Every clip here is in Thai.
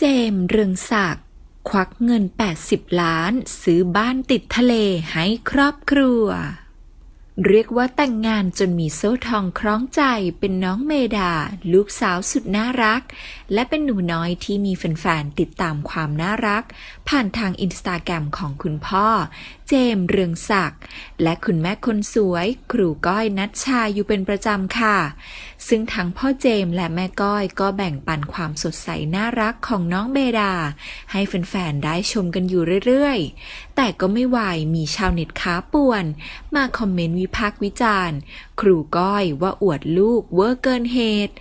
เจมเรืองศักดิ์ควักเงิน 80 ล้าน ซื้อบ้านติดทะเลให้ครอบครัว เรียกว่าแต่งงานจนมีโซ่ทองคล้องใจเป็นน้องเมดา ลูกสาวสุดน่ารัก และเป็นหนูน้อยที่มีแฟนๆ ติดตามความน่ารัก ผ่านทางอินสตาแกรมของคุณพ่อเจมส์เรืองศักดิ์และคุณแม่คนสวย ครูก้อยนัชชาอยู่เป็นประจำค่ะ ซึ่งทั้งพ่อเจมส์และแม่ก้อยก็แบ่งปันความสดใสน่ารักของน้องเบดา ให้แฟนๆ ได้ชมกันอยู่เรื่อยๆ แต่ก็ไม่วายมีชาวเน็ตค้าป่วน มาคอมเมนต์วิพากษ์วิจารณ์ ครูก้อยว่าอวดลูกเวอร์เกินเหตุ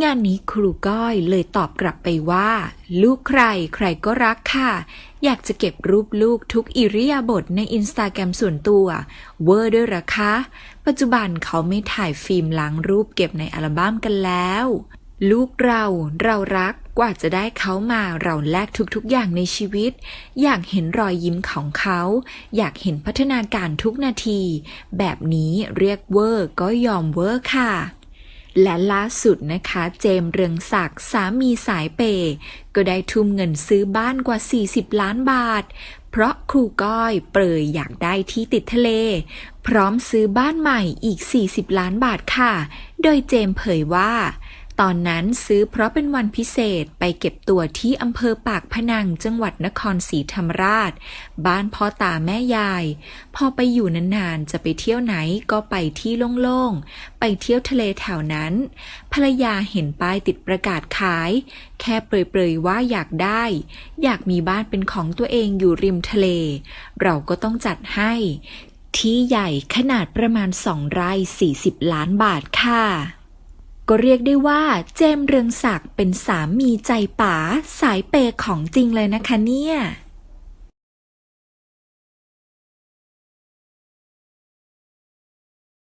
งานนี้ครูก้อยเลยตอบกลับไปว่า ลูกใครใครก็รักค่ะ อยากจะเก็บรูปลูกทุกอิริยาบถในอินสตาแกรมส่วนตัว เวอร์ด้วยหรอคะ ปัจจุบันเขาไม่ถ่ายฟิล์มล้างรูปเก็บในอัลบั้มกันแล้ว ลูกเราเรารักกว่าจะได้เขามาเราแลกทุกๆอย่างในชีวิต อยากเห็นรอยยิ้มของเขา อยากเห็นพัฒนาการทุกนาที แบบนี้เรียกเวอร์ก็ยอมเวอร์ค่ะ และล่าสุดนะคะ เจมเรืองศักดิ์สามีสายเปย์ก็ได้ทุ่มเงินซื้อบ้านกว่า 40 ล้านบาท เพราะครูก้อยเปรยอยากได้ที่ติดทะเล พร้อมซื้อบ้านใหม่อีก 40 ล้านบาทค่ะ โดยเจมเผยว่า ตอนนั้นซื้อเพราะเป็นวันพิเศษไปเก็บตัวที่อำเภอปากพนังจังหวัดนครศรีธรรมราช บ้านพ่อตาแม่ยาย พอไปอยู่นานๆ จะไปเที่ยวไหนก็ไปที่โล่งๆ ไปเที่ยวทะเลแถวนั้น ภรรยาเห็นป้ายติดประกาศขาย แค่เปรยๆว่าอยากได้ อยากมีบ้านเป็นของตัวเองอยู่ริมทะเล เราก็ต้องจัดให้ ที่ใหญ่ขนาดประมาณ2ไร่40 ล้านบาทค่ะ ก็เรียกได้ว่าเจมเรืองศักดิ์เป็นสามีใจป๋าสายเปของจริงเลยนะคะเนี่ย